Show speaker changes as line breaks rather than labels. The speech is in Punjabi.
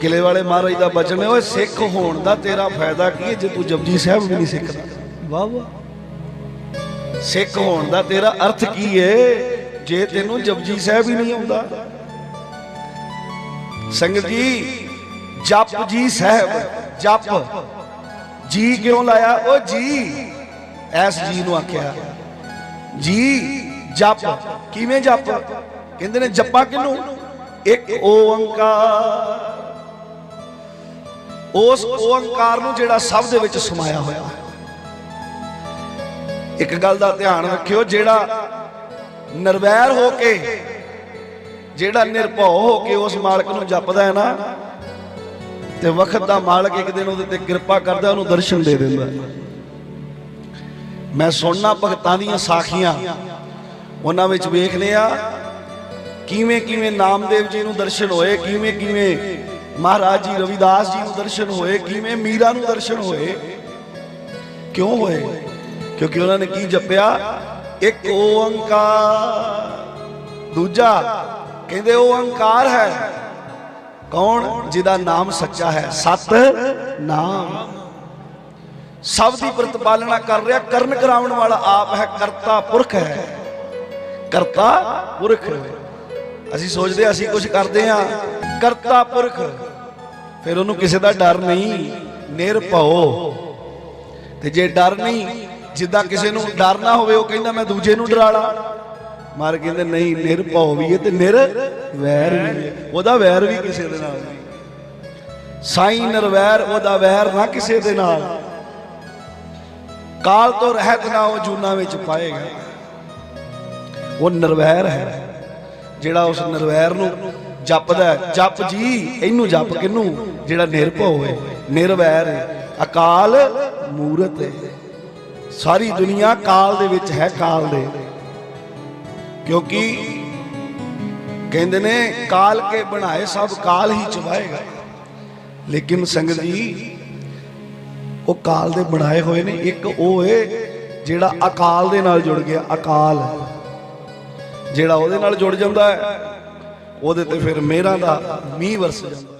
ਕਿਲੇ ਵਾਲੇ ਮਹਾਰਾਜ ਦਾ ਬਚਨ ਹੈ ਓਏ ਸਿੱਖ ਹੋਣ ਦਾ ਤੇਰਾ ਫਾਇਦਾ ਕੀ ਹੈ ਜੇ ਤੂੰ ਜਪਜੀ ਸਾਹਿਬ ਵੀ ਨਹੀਂ ਸਿੱਖਦਾ? ਵਾਹ ਵਾਹ। ਸਿੱਖ ਹੋਣ ਦਾ ਤੇਰਾ ਅਰਥ ਕੀ ਹੈ ਜੇ ਤੈਨੂੰ ਜਪਜੀ ਸਾਹਿਬ ਹੀ ਨਹੀਂ ਆਉਂਦਾ? ਸੰਗਤ ਜੀ ਜਪ ਜੀ ਸਾਹਿਬ ਜਪ। ਜੀ ਕਿਉਂ ਲਾਇਆ? ਉਹ ਜੀ ਐਸ ਜੀ ਨੂੰ ਆਖਿਆ। ਜੀ ਜਪ। ਕਿਵੇਂ ਜਪ? ਕਹਿੰਦੇ ਨੇ ਜਪਾ ਕਿਨੂੰ ਇੱਕ ਓੰਕਾਰ। ਉਸ ਓੰਕਾਰ ਨੂੰ ਜਿਹੜਾ ਸਭ ਦੇ ਵਿੱਚ ਸਮਾਇਆ ਹੋਇਆ। ਹੈ ਇੱਕ ਗੱਲ ਦਾ ਧਿਆਨ ਰੱਖਿਓ, ਜਿਹੜਾ ਨਿਰਵੈਰ ਹੋ ਕੇ, ਜਿਹੜਾ ਨਿਰਭਉ ਹੋ ਕੇ ਉਸ ਮਾਲਕ ਨੂੰ ਜਪਦਾ ਹੈ ਨਾ, ਤੇ ਵਕਤ ਦਾ ਮਾਲਕ ਇੱਕ ਦਿਨ ਉਹਦੇ ਤੇ ਕਿਰਪਾ ਕਰਦਾ, ਉਹਨੂੰ ਦਰਸ਼ਨ ਦੇ ਦਿੰਦਾ ਮੈਂ ਸੁਣਨਾ ਭਗਤਾਂ ਦੀਆਂ ਸਾਖੀਆਂ, ਉਹਨਾਂ ਵਿੱਚ ਵੇਖ ਲਿਆ ਕਿਵੇਂ ਕਿਵੇਂ ਨਾਮਦੇਵ ਜੀ ਨੂੰ ਦਰਸ਼ਨ ਹੋਏ ਕਿਵੇਂ ਕਿਵੇਂ ਮਹਾਰਾਜ ਜੀ, ਰਵਿਦਾਸ ਜੀ ਨੂੰ ਦਰਸ਼ਨ ਹੋਏ, ਕਿਵੇਂ ਮੀਰਾ ਨੂੰ ਦਰਸ਼ਨ ਹੋਏ? ਕਿਉਂ ਹੋਏ? ਕਿਉਂਕਿ ਉਹਨਾਂ ਨੇ ਕੀ ਜਪਿਆ? ਇੱਕ ਓੰਕਾਰ। ਦੂਜਾ, ਕਹਿੰਦੇ ਉਹ ਓੰਕਾਰ ਹੈ। ਕੌਣ? ਜਿਹਦਾ ਨਾਮ ਸੱਚਾ ਹੈ। ਸਤ ਨਾਮ ਸਭ ਦੀ ਪ੍ਰਤਪਾਲਣਾ ਕਰ ਰਿਹਾ, ਕਰਨ ਕਰਾਉਣ ਵਾਲਾ ਆਪ ਹੈ, ਕਰਤਾ ਪੁਰਖ ਹੈ। ਕਰਤਾ ਪੁਰਖ। ਅਸੀਂ ਸੋਚਦੇ ਹਾਂ ਅਸੀਂ ਕੁਝ ਕਰਦੇ ਹਾਂ। ਕਰਤਾ ਪੁਰਖ। ਫਿਰ ਉਹਨੂੰ ਕਿਸੇ ਦਾ ਡਰ ਨਹੀਂ। ਨਿਰਭਉ ਤੇ ਜੇ ਡਰ ਨਹੀਂ, ਜਿੱਦਾਂ ਕਿਸੇ ਨੂੰ ਡਰ ਨਾ ਹੋਵੇ, ਉਹ ਕਹਿੰਦਾ, ਮੈਂ ਦੂਜੇ ਨੂੰ ਡਰਾ ਲਾ। ਮਾਰ ਕਹਿੰਦੇ, ਨਹੀਂ ਨਿਰਭਉ ਵੀ ਹੈ ਤੇ ਨਿਰ ਵੈਰ ਵੀ ਹੈ। ਉਹਦਾ ਵੈਰ ਵੀ ਕਿਸੇ ਦੇ ਨਾਲ ਨਹੀਂ। ਸਾਈ ਨਿਰਵੈਰ ਉਹਦਾ ਵੈਰ ਨਾ ਕਿਸੇ ਦੇ ਨਾਲ। ਕਾਲ ਤੋਂ ਰਹਿਤ ਨਾ ਉਹ ਜੂਨਾ ਵਿੱਚ ਪਾਏਗਾ। ਉਹ ਨਿਰਵੈਰ ਹੈ। ਜਿਹੜਾ ਉਸ ਨਿਰਵੈਰ ਨੂੰ ਜਪਦਾ ਜਪ ਜੀ, ਇਹਨੂੰ ਜਪ ਕਿਨੂੰ ਜਿਹੜਾ ਨਿਰਭਉ ਹੈ, ਨਿਰਵੈਰ ਹੈ, ਅਕਾਲ ਮੂਰਤ ਹੈ। ਸਾਰੀ ਦੁਨੀਆ ਕਾਲ ਦੇ ਵਿੱਚ ਹੈ, ਕਾਲ ਦੇ। ਕਿਉਂਕਿ ਕਹਿੰਦੇ ਨੇ, ਕਾਲ ਕੇ ਬਣਾਏ ਸਭ ਕਾਲ ਹੀ ਚਬਾਏਗਾ। ਲੇਕਿਨ ਸੰਗਤ ਜੀ, ਉਹ ਕਾਲ ਦੇ ਬਣਾਏ ਹੋਏ ਨੇ, ਇੱਕ ਉਹ ਏ ਜਿਹੜਾ ਅਕਾਲ ਦੇ ਨਾਲ ਜੁੜ ਗਿਆ, ਅਕਾਲ। ਜਿਹੜਾ ਉਹਦੇ ਨਾਲ ਜੁੜ ਜਾਂਦਾ ਹੈ, ਉਹਦੇ ਤੇ ਫਿਰ ਮਿਹਰਾਂ ਦਾ ਮੀਂਹ ਵਰਸ ਜਾਂਦਾ।